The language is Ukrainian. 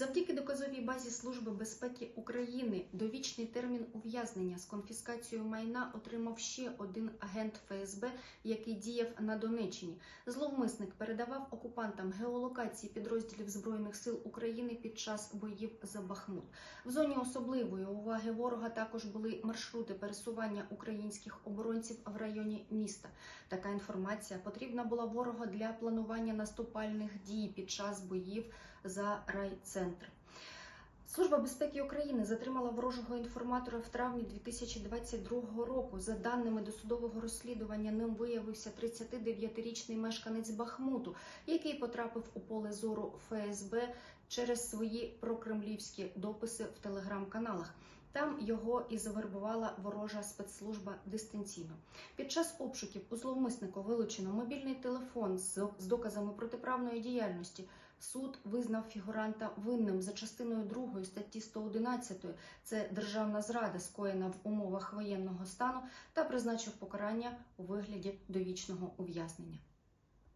Завдяки доказовій базі Служби безпеки України довічний термін ув'язнення з конфіскацією майна отримав ще один агент ФСБ, який діяв на Донеччині. Зловмисник передавав окупантам геолокації підрозділів збройних сил України під час боїв за Бахмут. В зоні особливої уваги ворога також були маршрути пересування українських оборонців в районі міста. Така інформація потрібна була ворогу для планування наступальних дій під час боїв за райцентр. Служба безпеки України затримала ворожого інформатора в травні 2022 року. За даними досудового розслідування, ним виявився 39-річний мешканець Бахмуту, який потрапив у поле зору ФСБ через свої прокремлівські дописи в телеграм-каналах. Там його і завербувала ворожа спецслужба дистанційно. Під час обшуків у зловмисника вилучено мобільний телефон з доказами протиправної діяльності. Суд визнав фігуранта винним за частиною 2 статті 111 – це державна зрада, скоєна в умовах воєнного стану, та призначив покарання у вигляді довічного ув'язнення.